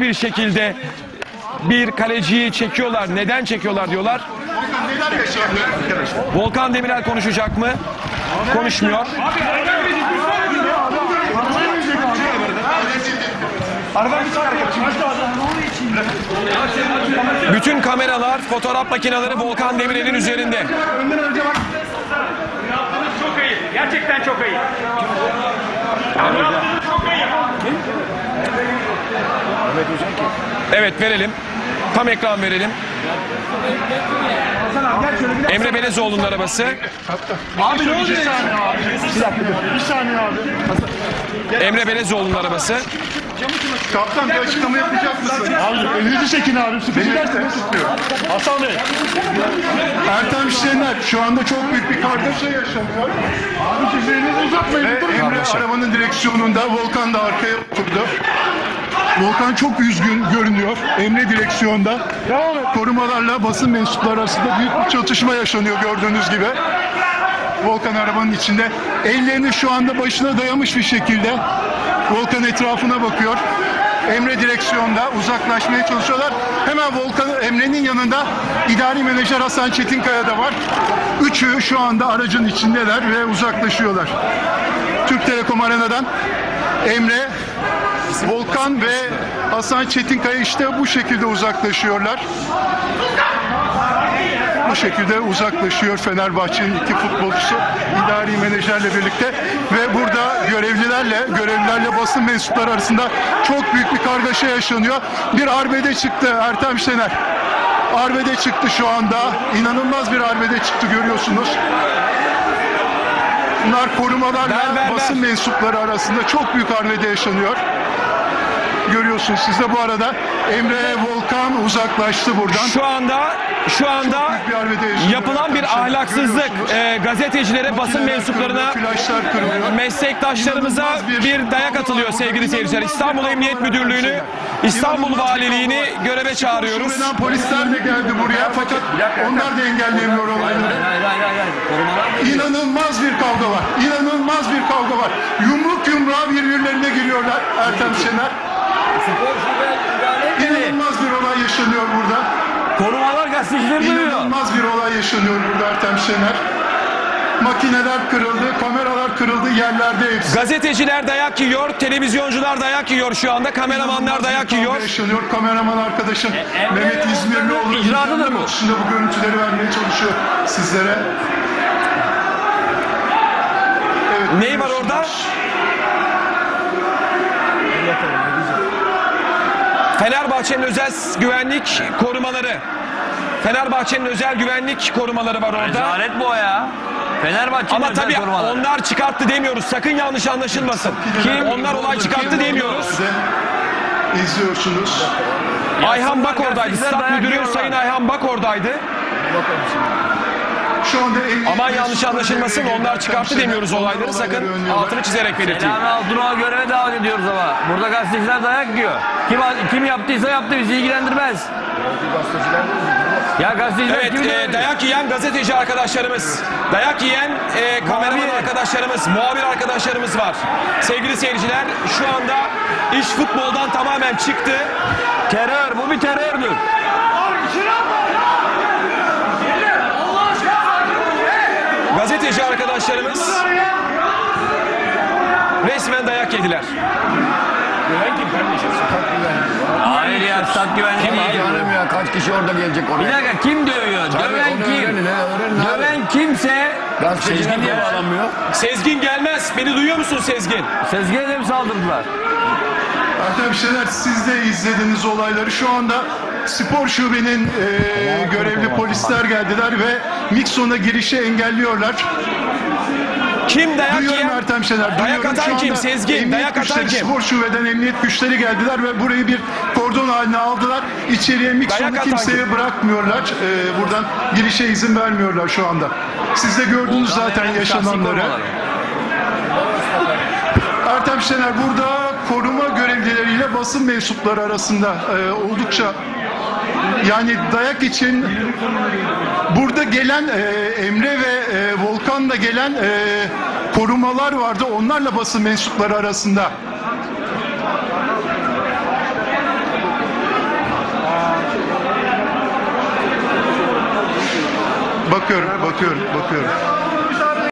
bir şekilde bir kaleciyi çekiyorlar. Neden çekiyorlar diyorlar. Volkan Demirel konuşacak mı? Konuşmuyor. Bütün kameralar, fotoğraf makineleri Volkan Demirel'in üzerinde. Çok iyi. Gerçekten çok iyi. Yaptığınız çok iyi. Evet verelim. Tam ekran verelim. Emre Belezoğlu'nun arabası. Abi ne oldu? Bir saniye abi. Bir saniye abi. Emre Belezoğlu'nun arabası. Kaptan bir açıklama yapacak mısın? Abi elinizi çekin abi. Sıkıcı derse tutuyor. Hasan Bey. Ertem Şener şu anda çok büyük bir kargaşa yaşanıyor. Abi siz elinizi uzatmayın. Ve Emre arabanın direksiyonunda Volkan da arkaya oturdu. Volkan çok üzgün görünüyor. Emre direksiyonda. Korumalarla basın mensupları arasında büyük bir çatışma yaşanıyor gördüğünüz gibi. Volkan arabanın içinde. Ellerini şu anda başına dayamış bir şekilde. Volkan etrafına bakıyor. Emre direksiyonda uzaklaşmaya çalışıyorlar. Hemen Volkan Emre'nin yanında idari menajer Hasan Çetinkaya da var. Üçü şu anda aracın içindeler ve uzaklaşıyorlar. Türk Telekom Arena'dan Emre, Volkan ve Hasan Çetinkaya işte bu şekilde uzaklaşıyorlar. Bu şekilde uzaklaşıyor Fenerbahçe'nin iki futbolcusu idari menajerle birlikte ve burada görevlilerle görevlilerle basın mensupları arasında çok büyük bir kargaşa yaşanıyor. Bir arbede çıktı Ertem Şener. Arbede çıktı şu anda. İnanılmaz bir arbede çıktı görüyorsunuz. Bunlar korumalarla Ver, ver, basın ver. mensupları arasında çok büyük arbede yaşanıyor. Görüyorsunuz siz de bu arada Emre Volkan uzaklaştı buradan. Şu anda şu anda bir yapılan bir ahlaksızlık e, gazetecilere, basın mensuplarına, kırılıyor. meslektaşlarımıza bir- bir dayak atılıyor sevgili seyirciler. İstanbul Emniyet Müdürlüğü'nü, İstanbul Valiliğini göreve çağırıyoruz. Şubeden polisler de geldi buraya fakat onlar da engelleyemiyor olayları. İnanılmaz bir kavga var. İnanılmaz bir kavga var. Yumruk yumruğa birbirlerine giriyorlar Ertem Şener. Spor şube müdahale etmedi. İnanılmaz bir olay yaşanıyor burada. Korumalar gazetecileri dövüyor. İnanılmaz bir olay yaşanıyor burada Ertem Şener. Makineler kırıldı, kameralar kırıldı, yerlerde hepsi. Gazeteciler dayak yiyor, televizyoncular dayak yiyor şu anda, kameramanlar İnanılmaz bir dayak kavga yiyor. yaşanıyor. Kameraman arkadaşım Emre Mehmet ve İzmirlioğlu da internet bu. bu görüntüleri vermeye çalışıyor sizlere. Evet, Neyi var orada? görüyorsunuz. Fenerbahçe'nin özel güvenlik korumaları. Fenerbahçe'nin özel güvenlik korumaları var orada. Rezalet bu ya. Fenerbahçe'nin Ama tabii korumaları. onlar çıkarttı demiyoruz. Sakın yanlış anlaşılmasın. Kim onlar olay çıkarttı demiyoruz. İzliyorsunuz. Ayhan Bak oradaydı. Stat müdürü. Sayın Ayhan Bak oradaydı. Şu anda Aman yanlış anlaşılmasın. Onlar çıkarttı demiyoruz olayları. Sakın altını çizerek belirteyim. Selami Altınok'a göreve davet ediyoruz ama. Burada gazeteciler dayak yiyor. Kim, kim yaptıysa yaptı bizi ilgilendirmez. Ya gazeteciler Evet, kimi e, dayak yiyen gazeteci arkadaşlarımız, dayak yiyen e, kameraman Muhabir. arkadaşlarımız, muhabir arkadaşlarımız var. Sevgili seyirciler, şu anda iş futboldan tamamen çıktı. Terör, bu bir terördür. Gazeteci arkadaşlarımız resmen dayak yediler. Hayır ya, stat güvenliği değil. Canım ya kaç kişi orada gelecek Bir oraya? dakika kim dövüyor? Döven onu kim? öğrenin, he, öğrenin abi. Döven kimse Gazeteciler niye bağlanmıyor? Sezgin gelmez. Beni duyuyor musun Sezgin? Sezgin'e de mi saldırdılar? Şener siz de izlediğiniz olayları şu anda spor şubenin e, görevli polisler geldiler ve Mikson'a girişi engelliyorlar. Kim dayak Duyuyorum yiyen? Ertem Şener. Dayak duyuyorum. atan kim? Sezgin, emniyet dayak atan güçleri, kim? Spor şubeden emniyet güçleri geldiler ve burayı bir kordon haline aldılar. İçeriye Mikson'u atan kimseye kim? bırakmıyorlar. E, buradan girişe izin vermiyorlar şu anda. Siz de gördünüz zaten Şahsi yaşananları. Ertem Şener burada koruma görevlileriyle basın mensupları arasında e, oldukça yani dayak için burada gelen e, Emre ve e, Volkan'la gelen e, korumalar vardı. Onlarla basın mensupları arasında. Bakıyorum, bakıyorum, bakıyorum.